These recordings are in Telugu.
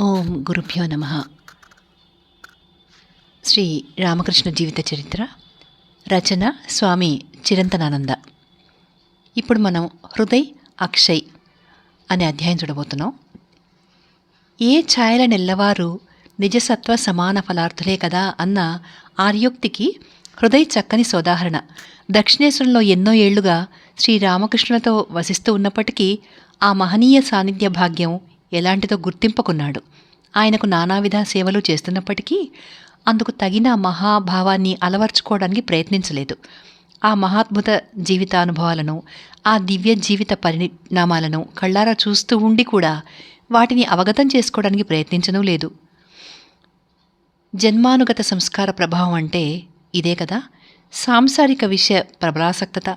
ఓం గురుభ్యో నమ. శ్రీ రామకృష్ణ జీవిత చరిత్ర రచన స్వామి చిరంతనానంద. ఇప్పుడు మనం హృదయ్ అక్షయ్ అనే అధ్యాయం చూడబోతున్నాం. ఏ ఛాయల నెల్లవారు నిజసత్వ సమాన ఫలార్థులే కదా అన్న ఆర్యోక్తికి హృదయ్ చక్కని సోదాహరణ. దక్షిణేశ్వరంలో ఎన్నో ఏళ్ళుగా శ్రీరామకృష్ణులతో వసిస్తూ ఉన్నప్పటికీ ఆ మహనీయ సాన్నిధ్య భాగ్యం ఎలాంటిదో గుర్తింపుకున్నాడు. ఆయనకు నానావిధ సేవలు చేస్తున్నప్పటికీ అందుకు తగిన మహాభావాన్ని అలవర్చుకోవడానికి ప్రయత్నించలేదు. ఆ మహాద్భుత జీవితానుభవాలను ఆ దివ్య జీవిత పరిణామాలను కళ్ళారా చూస్తూ ఉండి కూడా వాటిని అవగతం చేసుకోవడానికి ప్రయత్నించనూ లేదు. జన్మానుగత సంస్కార ప్రభావం అంటే ఇదే కదా? సాంసారిక విషయ ప్రబలాసక్తత.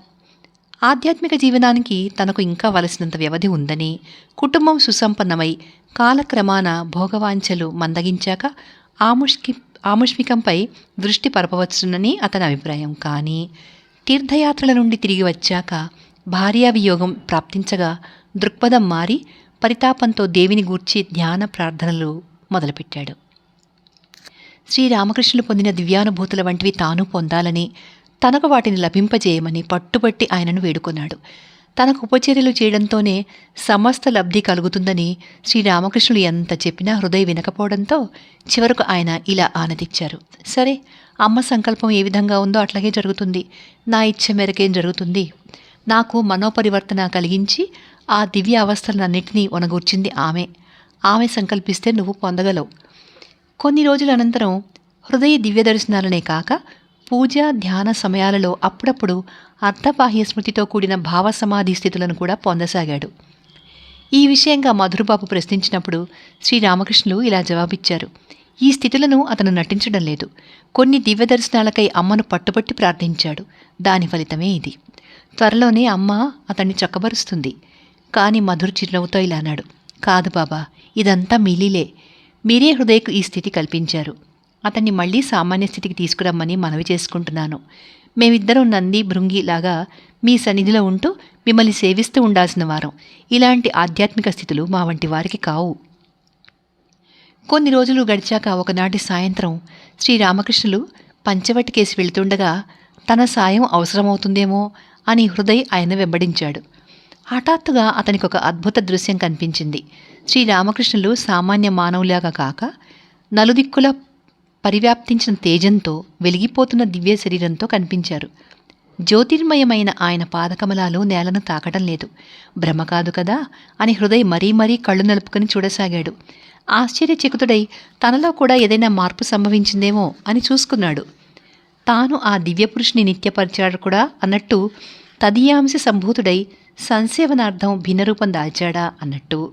ఆధ్యాత్మిక జీవనానికి తనకు ఇంకా వలసినంత వ్యవధి ఉందని కుటుంబం సుసంపన్నమై కాలక్రమాన భోగవాంఛలు మందగించాక ఆముష్కి ఆముష్మికంపై దృష్టి పరపవచ్చునని అతని అభిప్రాయం. కానీ తీర్థయాత్రల నుండి తిరిగి వచ్చాక భార్యావియోగం ప్రాప్తించగా దృక్పథం మారి పరితాపంతో దేవిని గూర్చి ధ్యాన ప్రార్థనలు మొదలుపెట్టాడు. శ్రీరామకృష్ణులు పొందిన దివ్యానుభూతుల వంటివి తాను పొందాలని తనకు వాటిని లభింపజేయమని పట్టుబట్టి ఆయనను వేడుకున్నాడు. తనకు ఉపచర్యలు చేయడంతోనే సమస్త లబ్ధి కలుగుతుందని శ్రీరామకృష్ణుడు ఎంత చెప్పినా హృదయ వినకపోవడంతో చివరకు ఆయన ఇలా ఆనదిచ్చారు సరే అమ్మ సంకల్పం ఏ విధంగా ఉందో అట్లాగే జరుగుతుంది. నా ఇచ్చ మేరకేం జరుగుతుంది. నాకు మనోపరివర్తన కలిగించి ఆ దివ్య అవస్థలన్నింటినీ ఒనగూర్చింది ఆమె. ఆమె సంకల్పిస్తే నువ్వు పొందగలవు. కొన్ని రోజుల అనంతరం హృదయ దివ్య దర్శనాలనే కాక పూజ ధ్యాన సమయాలలో అప్పుడప్పుడు అర్థబాహ్య స్మృతితో కూడిన భావ సమాధి స్థితులను కూడా పొందసాగాడు. ఈ విషయంగా మధురబాబు ప్రశ్నించినప్పుడు శ్రీరామకృష్ణులు ఇలా జవాబిచ్చారు. ఈ స్థితులను అతను నటించడం లేదు. కొన్ని దివ్య దర్శనాలకై అమ్మను పట్టుబట్టి ప్రార్థించాడు. దాని ఫలితమే ఇది. త్వరలోనే అమ్మ అతన్ని చక్కబరుస్తుంది. కానీ మధుర్ చిరునవ్వుతో ఇలా అన్నాడు. కాదు బాబా ఇదంతా మిలీలే. మీరే హృదయకు ఈ స్థితి కల్పించారు. అతన్ని మళ్ళీ సామాన్య స్థితికి తీసుకురమ్మని మనవి చేసుకుంటున్నాను. మేమిద్దరం నంది భృంగి లాగా మీ సన్నిధిలో ఉంటూ మిమ్మల్ని సేవిస్తూ ఉండాల్సిన వారం. ఇలాంటి ఆధ్యాత్మిక స్థితులు మా వంటి వారికి కావు. కొన్ని రోజులు గడిచాక ఒకనాటి సాయంత్రం శ్రీరామకృష్ణులు పంచవటికేసి వెళుతుండగా తన సాయం అవసరమవుతుందేమో అని హృదయ్ ఆయన వెంబడించాడు. హఠాత్తుగా అతనికి ఒక అద్భుత దృశ్యం కనిపించింది. శ్రీరామకృష్ణులు సామాన్య మానవులాగా కాక నలుదిక్కుల పరివ్యాప్తించిన తేజంతో వెలిగిపోతున్న దివ్య శరీరంతో కనిపించారు. జ్యోతిర్మయమైన ఆయన పాదకమలాలు నేలను తాకడం లేదు. భ్రమ కాదు కదా? అని హృదయ్ మరీ మరీ కళ్ళు నలుపుకొని చూడసాగాడు. ఆశ్చర్యచకితుడై తనలో కూడా ఏదైనా మార్పు సంభవించిందేమో అని చూసుకున్నాడు. తాను ఆ దివ్యపురుషుని నిత్యపరిచాడు కూడా అన్నట్టు తదీయాంశ సంభూతుడై సంసేవనార్థం భిన్నరూపం దాల్చాడా అన్నట్టు.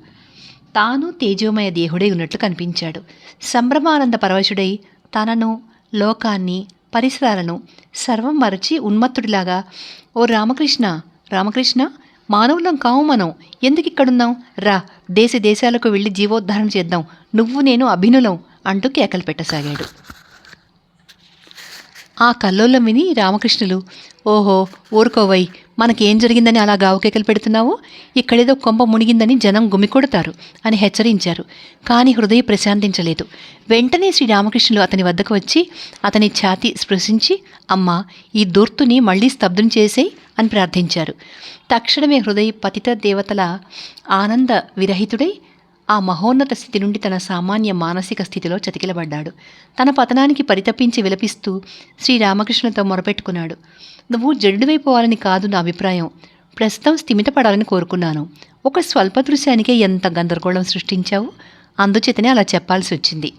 తాను తేజోమయ దేహుడై ఉన్నట్లు కనిపించాడు. సంభ్రమానంద పరవశుడై తనను లోకాన్ని పరిసరాలను సర్వం మరచి ఉన్మత్తుడిలాగా ఓ రామకృష్ణ రామకృష్ణ మానవులం కావు మనం ఎందుకు ఇక్కడున్నాం రా దేశ దేశాలకు వెళ్ళి జీవోద్ధారణ చేద్దాం. నువ్వు నేను అభినులం అంటూ కేకలు పెట్టసాగాడు. ఆ కల్లోలం విని రామకృష్ణులు ఓహో ఊరుకోవై మనకేం జరిగిందని అలా గావుకేకలు పెడుతున్నావు? ఇక్కడేదో కొంప మునిగిందని జనం గుమికొడతారు అని హెచ్చరించారు. కానీ హృదయ ప్రశాంతించలేదు. వెంటనే శ్రీ రామకృష్ణులు అతని వద్దకు వచ్చి అతని ఛాతి స్పృశించి అమ్మా ఈ దూర్తుని మళ్ళీ స్తబ్దం చేసేయి అని ప్రార్థించారు. తక్షణమే హృదయ పతిత దేవతల ఆనంద విరహితుడై ఆ మహోన్నత స్థితి నుండి తన సామాన్య మానసిక స్థితిలో చతికిలబడ్డాడు. తన పతనానికి పరితపించి విలపిస్తూ శ్రీరామకృష్ణులతో మొరపెట్టుకున్నాడు. నువ్వు జడ్డువైపోవాలని కాదు నా అభిప్రాయం. ప్రస్తుతం స్థిమితపడాలని కోరుకున్నాను. ఒక స్వల్ప దృశ్యానికే ఎంత గందరగోళం సృష్టించావు? అందుచేతనే అలా చెప్పాల్సి వచ్చింది.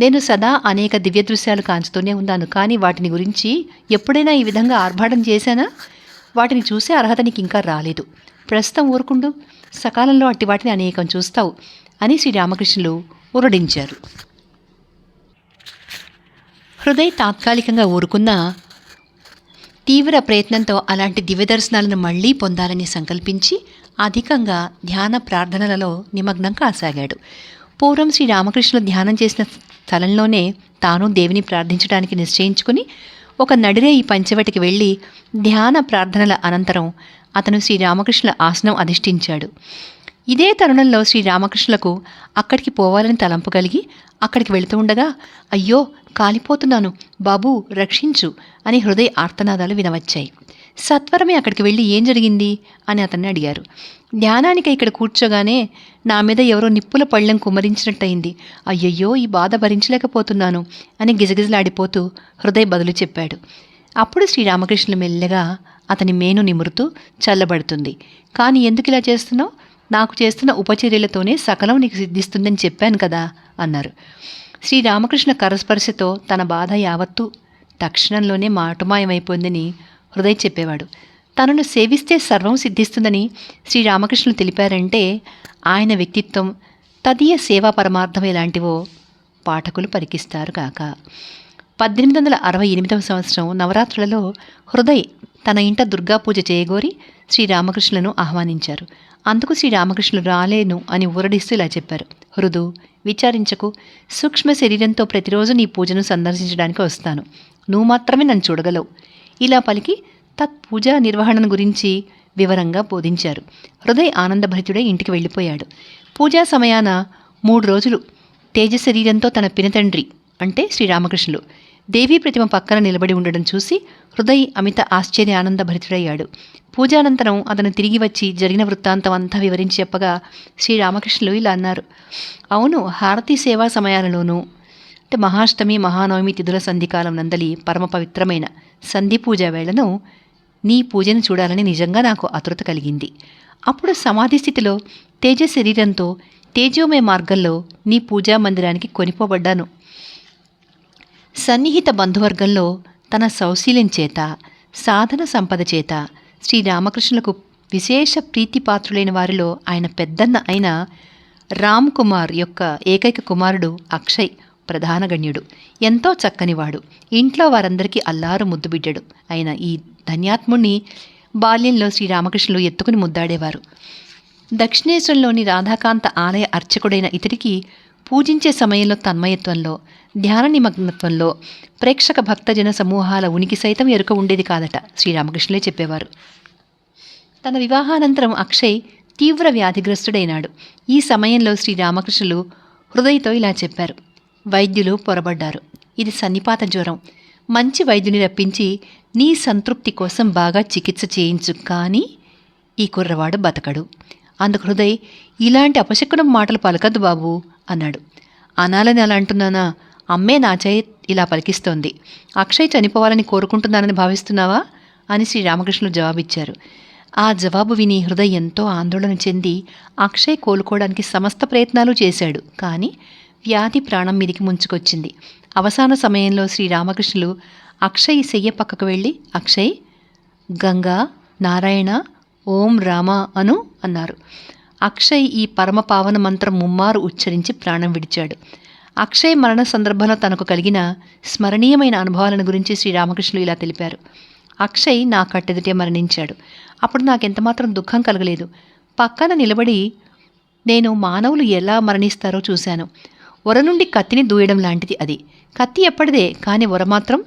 నేను సదా అనేక దివ్య దృశ్యాలు కాంచుతూనే ఉన్నాను. కానీ వాటిని గురించి ఎప్పుడైనా ఈ విధంగా ఆర్భాటం చేశానా? వాటిని చూసే అర్హత నీకు ఇంకా రాలేదు. ప్రస్తుతం ఊరుకుండు. సకాలంలో అట్టి వాటిని అనేకం చూస్తావు అని శ్రీరామకృష్ణులు ఉరడించారు. హృదయ్ తాత్కాలికంగా ఊరుకున్నా తీవ్ర ప్రయత్నంతో అలాంటి దివ్యదర్శనాలను మళ్ళీ పొందాలని సంకల్పించి అధికంగా ధ్యాన ప్రార్థనలలో నిమగ్నం కాసాగాడు. పూర్వం శ్రీ రామకృష్ణులు ధ్యానం చేసిన స్థలంలోనే తాను దేవిని ప్రార్థించడానికి నిశ్చయించుకుని ఒక నడిరే ఈ పంచవటికి వెళ్ళి ధ్యాన ప్రార్థనల అనంతరం అతను శ్రీరామకృష్ణుల ఆసనం అధిష్ఠించాడు. ఇదే తరుణంలో శ్రీరామకృష్ణులకు అక్కడికి పోవాలని తలంపు కలిగి అక్కడికి వెళుతూ ఉండగా అయ్యో కాలిపోతున్నాను. బాబూ రక్షించు. అని హృదయ ఆర్తనాదాలు వినవచ్చాయి. సత్వరమే అక్కడికి వెళ్ళి ఏం జరిగింది? అని అతన్ని అడిగారు. ధ్యానానికి ఇక్కడ కూర్చోగానే నా మీద ఎవరో నిప్పుల పళ్ళెం కుమ్మరించినట్టయింది. అయ్యయ్యో ఈ బాధ భరించలేకపోతున్నాను అని గిజగిజలాడిపోతూ హృదయ బదులు చెప్పాడు. అప్పుడు శ్రీరామకృష్ణులు మెల్లగా అతని మేను నిమురుతూ చల్లబడుతుంది. కానీ ఎందుకు ఇలా చేస్తున్నావు? నాకు చేస్తున్న ఉపచర్యలతోనే సకలం నీకు సిద్ధిస్తుందని చెప్పాను కదా అన్నారు. శ్రీరామకృష్ణ కరస్పర్శతో తన బాధ యావత్తు తక్షణంలోనే మాటుమాయమైపోయిందని హృదయ చెప్పేవాడు. తనను సేవిస్తే సర్వం సిద్ధిస్తుందని శ్రీరామకృష్ణులు తెలిపారంటే ఆయన వ్యక్తిత్వం తదీయ సేవా పరమార్థం ఎలాంటివో పాఠకులు పరికిస్తారు కాక పద్దెనిమిది వందల అరవై ఎనిమిదవ సంవత్సరం నవరాత్రులలో హృదయ్ తన ఇంట దుర్గా పూజ చేయగోరి శ్రీరామకృష్ణులను ఆహ్వానించారు. అందుకు శ్రీరామకృష్ణులు రాలేను అని ఊరడిస్తూ ఇలా చెప్పారు. హృదు విచారించకు. సూక్ష్మ శరీరంతో ప్రతిరోజు నీ పూజను సందర్శించడానికి వస్తాను. నువ్వు మాత్రమే నన్ను చూడగలవు. ఇలా పలికి తత్ పూజా గురించి వివరంగా బోధించారు. హృదయ్ ఆనందభరితుడై ఇంటికి వెళ్ళిపోయాడు. పూజా సమయాన మూడు రోజులు తేజ శరీరంతో తన పినతండ్రి అంటే శ్రీరామకృష్ణులు. దేవీ ప్రతిమ పక్కన నిలబడి ఉండడం చూసి హృదయ్ అమిత ఆశ్చర్య ఆనంద భరితుడయ్యాడు పూజానంతరం అతను తిరిగి వచ్చి జరిగిన వృత్తాంతం అంతా వివరించి చెప్పగా శ్రీరామకృష్ణులు ఇలా అన్నారు. అవును హారతి సేవా సమయాలలోనూ అంటే మహాష్టమి మహానవమి తిథుల సంధికాలం నందలి పరమ పవిత్రమైన సంధి పూజ వేళను నీ పూజను చూడాలని నిజంగా నాకు ఆతృత కలిగింది. అప్పుడు సమాధి స్థితిలో తేజ శరీరంతో తేజోమయ మార్గంలో నీ పూజా మందిరానికి కొనిపోబడ్డాను. సన్నిహిత బంధువర్గంలో తన సౌశీల్యం చేత సాధన సంపద చేత శ్రీరామకృష్ణులకు విశేష ప్రీతిపాత్రులైన వారిలో ఆయన పెద్దన్న అయిన రామ్ కుమార్ యొక్క ఏకైక కుమారుడు అక్షయ్ ప్రధాన గణ్యుడు. ఎంతో చక్కనివాడు ఇంట్లో వారందరికీ అల్లారు ముద్దు ఆయన ఈ ధన్యాత్ముణ్ణి బాల్యంలో శ్రీరామకృష్ణులు ఎత్తుకుని ముద్దాడేవారు. దక్షిణేశ్వరంలోని రాధాకాంత ఆలయ అర్చకుడైన ఇతడికి పూజించే సమయంలో తన్మయత్వంలో ధ్యాన నిమగ్నత్వంలో ప్రేక్షక భక్తజన సమూహాల ఉనికి సైతం ఎరుక ఉండేది కాదట శ్రీరామకృష్ణులే చెప్పేవారు. తన వివాహానంతరం అక్షయ్ తీవ్ర వ్యాధిగ్రస్తుడైనాడు. ఈ సమయంలో శ్రీరామకృష్ణులు హృదయతో ఇలా చెప్పారు. వైద్యులు పొరబడ్డారు. ఇది సన్నిపాత జ్వరం. మంచి వైద్యుని రప్పించి నీ సంతృప్తి కోసం బాగా చికిత్స చేయించు కానీ ఈ కుర్రవాడు బతకడు. అందుకు హృదయ్ ఇలాంటి అపశకునం మాటలు పలకద్దు బాబు అన్నాడు. అనాలని అలా అంటున్నానా? అమ్మే నా ఇలా పలికిస్తోంది. అక్షయ్ చనిపోవాలని కోరుకుంటున్నానని భావిస్తున్నావా? అని శ్రీరామకృష్ణులు జవాబిచ్చారు. ఆ జవాబు విని హృదయ్ ఎంతో ఆందోళన చెంది అక్షయ్ కోలుకోవడానికి సమస్త ప్రయత్నాలు చేశాడు. కానీ వ్యాధి ప్రాణం మీదికి ముంచుకొచ్చింది. అవసాన సమయంలో శ్రీరామకృష్ణులు అక్షయ్ శయ్య పక్కకు వెళ్ళి అక్షయ్ గంగా నారాయణ ఓం రామ అను అన్నారు. అక్షయ్ ఈ పరమ పావన మంత్రం ముమ్మారు ఉచ్చరించి ప్రాణం విడిచాడు. అక్షయ్ మరణ సందర్భంలో తనకు కలిగిన స్మరణీయమైన అనుభవాలను గురించి శ్రీరామకృష్ణులు ఇలా తెలిపారు. అక్షయ్ నా కట్టెదుటే మరణించాడు. అప్పుడు నాకెంతమాత్రం దుఃఖం కలగలేదు. పక్కన నిలబడి నేను మానవులు ఎలా మరణిస్తారో చూశాను. వర నుండి కత్తిని దూయడం లాంటిది అది. కత్తి ఎప్పటిదే కానీ వర మాత్రం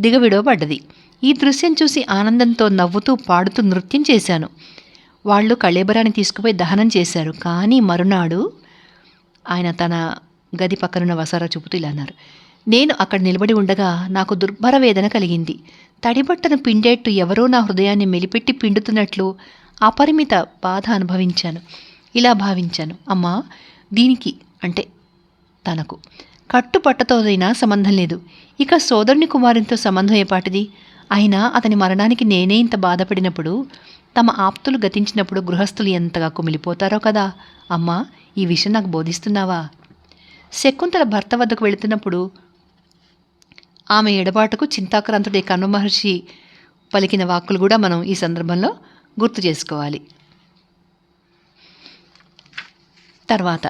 దిగవిడవబడ్డది. ఈ దృశ్యం చూసి ఆనందంతో నవ్వుతూ పాడుతూ నృత్యం చేశాను. వాళ్ళు కళేబరాన్ని తీసుకుపోయి దహనం చేశారు. కానీ మరునాడు ఆయన తన గది పక్కనున్న వసారా చూపుతూ ఇలా అన్నారు. నేను అక్కడ నిలబడి ఉండగా నాకు దుర్భర వేదన కలిగింది. తడిబట్టను పిండేట్టు ఎవరో నా హృదయాన్ని మెలిపెట్టి పిండుతున్నట్లు అపరిమిత బాధ అనుభవించాను. ఇలా భావించాను. అమ్మా దీనికి అంటే తనకు. కట్టుపట్టతోదైనా సంబంధం లేదు. ఇక సోదరుని కుమారునితో సంబంధం ఏపాటిది అయినా అతని మరణానికి నేనే ఇంత బాధపడినప్పుడు తమ ఆప్తులు గతించినప్పుడు గృహస్థులు ఎంతగా కుమిలిపోతారో కదా. అమ్మా ఈ విషయం నాకు బోధిస్తున్నావా? శకుంతల భర్త వద్దకు వెళుతున్నప్పుడు ఆమె ఎడబాటుకు చింతాక్రాంతుడే కన్వ మహర్షి పలికిన వాక్కులు కూడా మనం ఈ సందర్భంలో గుర్తు చేసుకోవాలి. తర్వాత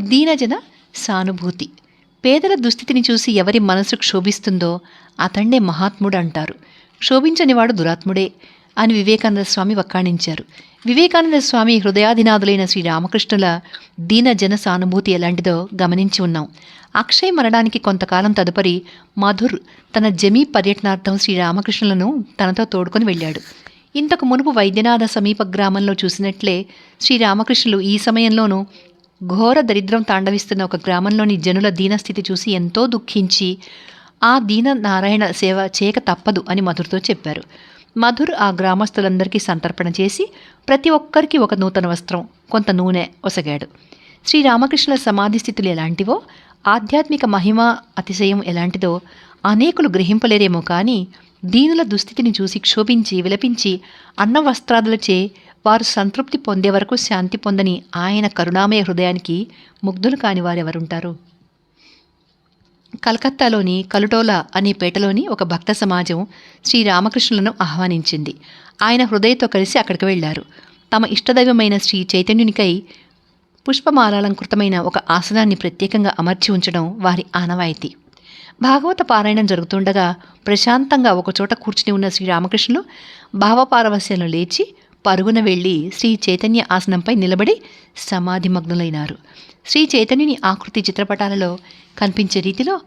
దీనజన సానుభూతి. పేదల దుస్థితిని చూసి ఎవరి మనసు క్షోభిస్తుందో అతన్నే మహాత్ముడు అంటారు. శోభించనివాడు దురాత్ముడే అని వివేకానంద స్వామి వక్కాణించారు. వివేకానంద స్వామి హృదయాధినాథులైన శ్రీ రామకృష్ణుల దీన జన సానుభూతి ఎలాంటిదో గమనించి ఉన్నాం. అక్షయ్ మరణానికి కొంతకాలం తదుపరి మధుర్ తన జమీ పర్యటనార్థం శ్రీ రామకృష్ణులను తనతో తోడుకొని వెళ్ళాడు. ఇంతకు మునుపు వైద్యనాథ సమీప గ్రామంలో చూసినట్లే శ్రీరామకృష్ణులు ఈ సమయంలోనూ ఘోర దరిద్రం తాండవిస్తున్న ఒక గ్రామంలోని జనుల దీనస్థితి చూసి ఎంతో దుఃఖించి ఆ దీన నారాయణ సేవ చేయక తప్పదు అని మధుర్తో చెప్పారు. మధుర్ ఆ గ్రామస్తులందరికీ సంతర్పణ చేసి ప్రతి ఒక్కరికి ఒక నూతన వస్త్రం కొంత నూనె ఒసగాడు. శ్రీరామకృష్ణుల సమాధి స్థితులు ఎలాంటివో ఆధ్యాత్మిక మహిమ అతిశయం ఎలాంటిదో అనేకులు గ్రహింపలేరేమో కానీ దీనుల దుస్థితిని చూసి క్షోభించి విలపించి అన్న వస్త్రాదులచే వారు సంతృప్తి పొందే వరకు శాంతి పొందని ఆయన కరుణామయ హృదయానికి ముగ్ధులు కాని వారెవరుంటారు? కలకత్తాలోని కలుటోలా అనే పేటలోని ఒక భక్త సమాజం శ్రీరామకృష్ణులను ఆహ్వానించింది. ఆయన హృదయతో కలిసి అక్కడికి వెళ్ళారు తమ ఇష్టదైవమైన శ్రీ చైతన్యునికై పుష్పమాలాలంకృతమైన ఒక ఆసనాన్ని ప్రత్యేకంగా అమర్చి ఉంచడం వారి ఆనవాయితీ. భాగవత పారాయణం జరుగుతుండగా ప్రశాంతంగా ఒకచోట కూర్చుని ఉన్న శ్రీరామకృష్ణులు భావపారవస్యంలో లేచి పరుగున వెళ్ళి శ్రీ చైతన్య ఆసనంపై నిలబడి సమాధిమగ్నులైనారు శ్రీ చైతన్యుని ఆకృతి చిత్రపటాలలో కనిపించే రీతిలో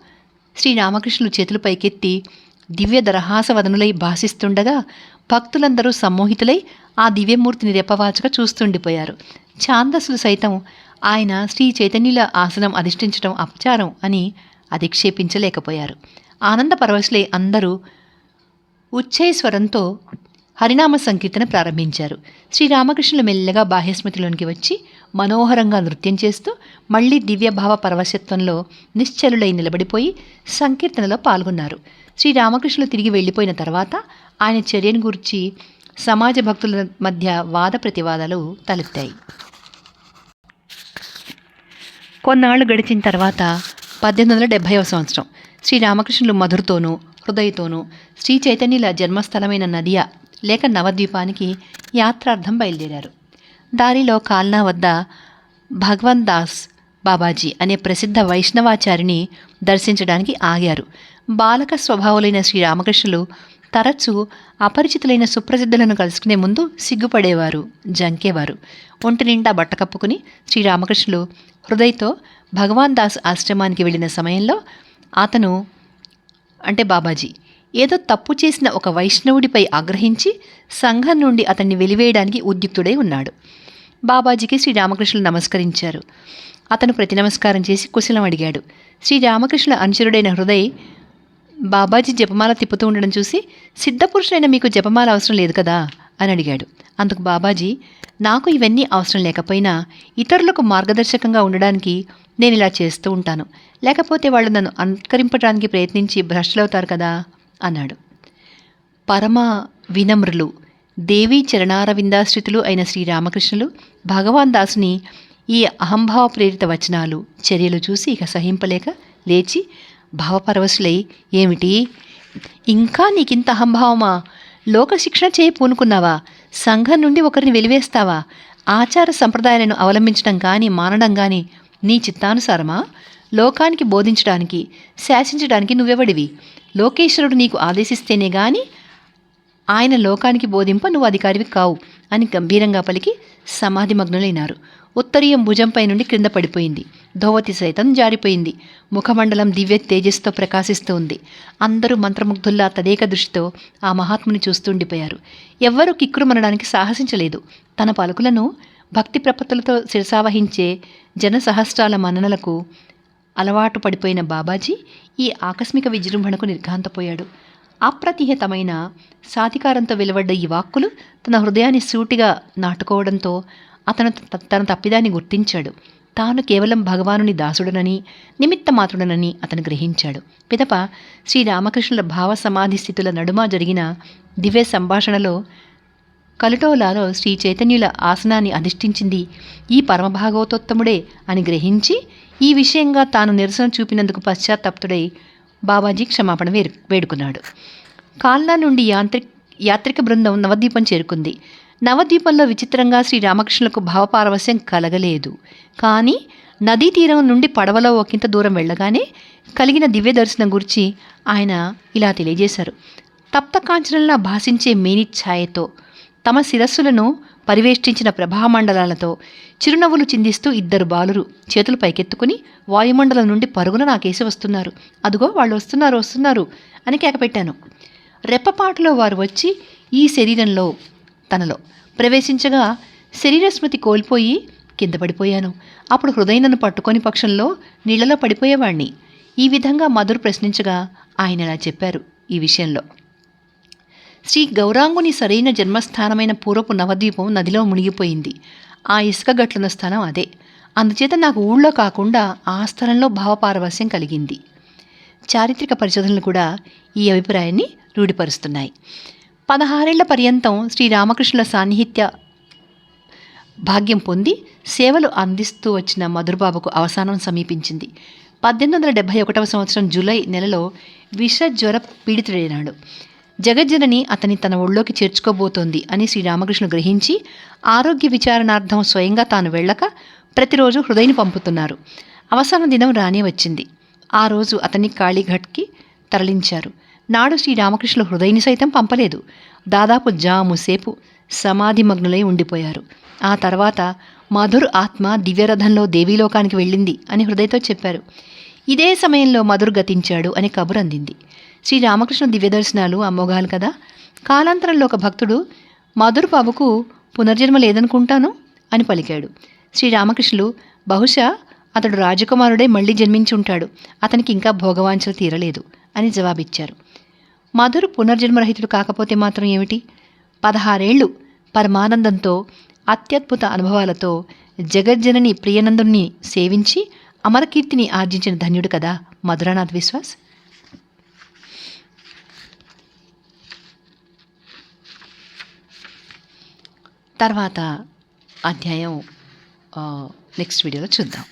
శ్రీరామకృష్ణులు చేతులు పైకెత్తి దివ్య దరహాసవదనులై భాసిస్తుండగా భక్తులందరూ సమ్మోహితులై ఆ దివ్యమూర్తిని రెప్పవాల్చక చూస్తుండిపోయారు. ఛాందస్సులు సైతం ఆయన శ్రీ చైతన్యుల ఆసనం అధిష్ఠించడం అపచారం అని అధిక్షేపించలేకపోయారు. ఆనంద పరవశులై అందరూ ఉచ్చైస్వరంతో హరినామ సంకీర్తన ప్రారంభించారు. శ్రీరామకృష్ణులు మెల్లగా బాహ్యస్మృతిలోనికి వచ్చి మనోహరంగా నృత్యం చేస్తూ మళ్ళీ దివ్యభావ పరవశత్వంలో నిశ్చలులై నిలబడిపోయి సంకీర్తనలో పాల్గొన్నారు. శ్రీరామకృష్ణులు తిరిగి వెళ్ళిపోయిన తర్వాత ఆయన చర్యను గురించి సమాజ భక్తుల మధ్య వాద ప్రతివాదాలు తలెత్తాయి. కొన్నాళ్ళు గడిచిన తర్వాత పద్దెనిమిది వందల డెబ్భైవ సంవత్సరం శ్రీరామకృష్ణులు మధురతోనూ హృదయతోనూ శ్రీ చైతన్యుల జన్మస్థలమైన నదియా లేక నవద్వీపానికి యాత్రార్థం బయలుదేరారు. దారిలో కాల్నా వద్ద భగవన్ దాస్ బాబాజీ అనే ప్రసిద్ధ వైష్ణవాచారిని దర్శించడానికి ఆగారు. బాలక స్వభావులైన శ్రీరామకృష్ణులు తరచూ అపరిచితులైన సుప్రసిద్ధులను కలుసుకునే ముందు సిగ్గుపడేవారు జంకేవారు. ఒంటి నిండా బట్ట కప్పుకుని శ్రీరామకృష్ణులు హృదయతో భగవాన్ దాస్ ఆశ్రమానికి వెళ్ళిన సమయంలో అతను అంటే బాబాజీ ఏదో తప్పు చేసిన ఒక వైష్ణవుడిపై ఆగ్రహించి సంఘం నుండి అతన్ని వెలివేయడానికి ఉద్యుక్తుడై ఉన్నాడు. బాబాజీకి శ్రీరామకృష్ణులు నమస్కరించారు. అతను ప్రతి నమస్కారం చేసి కుశలం అడిగాడు. శ్రీరామకృష్ణుల అనుచరుడైన హృదయ్ బాబాజీ జపమాల తిప్పుతూ ఉండడం చూసి సిద్ధపురుషులైన మీకు జపమాల అవసరం లేదు కదా? అని అడిగాడు. అందుకు బాబాజీ నాకు ఇవన్నీ అవసరం లేకపోయినా ఇతరులకు మార్గదర్శకంగా ఉండడానికి నేను ఇలా చేస్తూ ఉంటాను. లేకపోతే వాళ్ళు నన్ను అనుకరింపడానికి ప్రయత్నించి భ్రష్టులవుతారు కదా? అన్నాడు. పరమ వినమ్రులు దేవీ చరణారవిందాశ్రితులు అయిన శ్రీరామకృష్ణులు భగవాన్ దాసుని ఈ అహంభావ ప్రేరిత వచనాలు చర్యలు చూసి ఇక సహింపలేక లేచి భావపరవశులై ఏమిటి? ఇంకా నీకింత అహంభావమా? లోక శిక్షణ చేయి పూనుకున్నావా? సంఘం నుండి ఒకరిని వెలివేస్తావా? ఆచార సంప్రదాయాలను అవలంబించడం కానీ మానడం కానీ నీ చిత్తానుసారమా? లోకానికి బోధించడానికి శాసించడానికి నువ్వెవడివి? లోకేశ్వరుడు నీకు ఆదేశిస్తేనే గాని ఆయన లోకానికి బోధింప నువ్వు అధికారివి కావు అని గంభీరంగా పలికి సమాధి మగ్నులైనారు. ఉత్తరీయం భుజంపై నుండి క్రింద పడిపోయింది. ధోవతి సైతం జారిపోయింది. ముఖమండలం దివ్య తేజస్తో ప్రకాశిస్తూ ఉంది. అందరూ మంత్రముగ్ధుల్లా తదేక దృష్టితో ఆ మహాత్ముని చూస్తుండిపోయారు ఎవ్వరూ కిక్కురుమనడానికి సాహసించలేదు. తన పలుకులను భక్తి ప్రపత్తులతో శిరసావహించే జనసహస్రాల మన్ననలకు అలవాటు పడిపోయిన బాబాజీ ఈ ఆకస్మిక విజృంభణకు నిర్ఘాంతపోయాడు. అప్రతిహతమైన సాధికారంతో వెలువడ్డ ఈ వాక్కులు తన హృదయాన్ని సూటిగా నాటుకోవడంతో అతను తన తప్పిదాన్ని గుర్తించాడు. తాను కేవలం భగవానుని దాసుడనని నిమిత్త మాత్రుడనని అతను గ్రహించాడు. పిదప శ్రీరామకృష్ణుల భావ సమాధి స్థితుల నడుమ జరిగిన దివ్య సంభాషణలో కలుటోలాలో శ్రీ చైతన్యుల ఆసనాన్ని అధిష్ఠించింది ఈ పరమభాగవతోత్తముడే అని గ్రహించి ఈ విషయంగా తాను నిరసన చూపినందుకు పశ్చాత్తాప్తుడై బాబాజీ క్షమాపణ వేరు వేడుకున్నాడు. కాల్నా నుండి యాంత్రిక్ యాత్రిక బృందం నవద్వీపం చేరుకుంది. నవద్వీపంలో విచిత్రంగా శ్రీ రామకృష్ణులకు కలగలేదు. కానీ నదీ తీరం నుండి పడవలో ఒకంత దూరం వెళ్ళగానే కలిగిన దివ్య దర్శనం గురించి ఆయన ఇలా తెలియజేశారు. తప్త కాంచనంలా భాషించే మేని ఛాయతో తమ శిరస్సులను పరివేష్టించిన ప్రభామండలాలతో చిరునవ్వులు చిందిస్తూ ఇద్దరు బాలురు చేతులు పైకెత్తుకుని వాయుమండలం నుండి పరుగున నాకేసి వస్తున్నారు. అదుగో వాళ్ళు వస్తున్నారు వస్తున్నారు అని కేకపెట్టాను. రెప్పపాటులో వారు వచ్చి ఈ శరీరంలో తనలో ప్రవేశించగా శరీర స్మృతి కోల్పోయి కింద పడిపోయాను. అప్పుడు హృదయ నన్ను పట్టుకొని పక్షంలో నీళ్ళలో పడిపోయేవాణ్ణి. ఈ విధంగా మధురు ప్రశ్నించగా ఆయన ఇలా చెప్పారు ఈ విషయంలో. శ్రీ గౌరాంగుని సరైన జన్మస్థానమైన పూర్వపు నవద్వీపం నదిలో మునిగిపోయింది. ఆ ఇసుక గట్లున్న స్థలం అదే. అందుచేత నాకు ఊళ్ళో కాకుండా ఆ స్థలంలో భావపారవస్యం కలిగింది. చారిత్రక పరిశోధనలు కూడా ఈ అభిప్రాయాన్ని రూఢిపరుస్తున్నాయి. పదహారేళ్ళ పర్యంతం శ్రీరామకృష్ణుల సాన్నిహిత్య భాగ్యం పొంది సేవలు అందిస్తూ వచ్చిన మధురబాబుకు అవసానం సమీపించింది. పద్దెనిమిది వందల డెబ్భై ఒకటవ సంవత్సరం జూలై నెలలో విష జ్వర పీడితుడైనాడు. జగజ్జనని అతని తన ఒళ్ళోకి చేర్చుకోబోతోంది అని శ్రీరామకృష్ణుడు గ్రహించి ఆరోగ్య విచారణార్థం స్వయంగా తాను వెళ్ళక ప్రతిరోజు హృదయని పంపుతున్నారు. అవసాన దినం రానే వచ్చింది. ఆ రోజు అతన్ని కాళీఘట్కి తరలించారు. నాడు శ్రీరామకృష్ణుడు హృదయని సైతం పంపలేదు. దాదాపు జాము సేపు సమాధిమగ్నులై ఉండిపోయారు. ఆ తర్వాత మధుర్ ఆత్మ దివ్యరథంలో దేవీలోకానికి వెళ్ళింది అని హృదయతో చెప్పారు. ఇదే సమయంలో మధుర్ గతించాడు అని కబురు అందింది శ్రీరామకృష్ణ దివ్యదర్శనాలు అమ్మోగాలు కదా. కాలాంతరంలో ఒక భక్తుడు మధురు బాబుకు పునర్జన్మ లేదనుకుంటాను అని పలికాడు. శ్రీరామకృష్ణులు బహుశా అతడు రాజకుమారుడే మళ్ళీ జన్మించి ఉంటాడు. అతనికి ఇంకా భోగవాంఛలు తీరలేదు అని జవాబిచ్చారు. మధురు పునర్జన్మరహితుడు కాకపోతే మాత్రం ఏమిటి? పదహారేళ్ళు పరమానందంతో అత్యద్భుత అనుభవాలతో జగజ్జనని ప్రియనందుని సేవించి అమరకీర్తిని ఆర్జించిన ధన్యుడు కదా మధురానాథ్ విశ్వాస్. తర్వాత అధ్యాయం నెక్స్ట్ వీడియోలో చూద్దాం.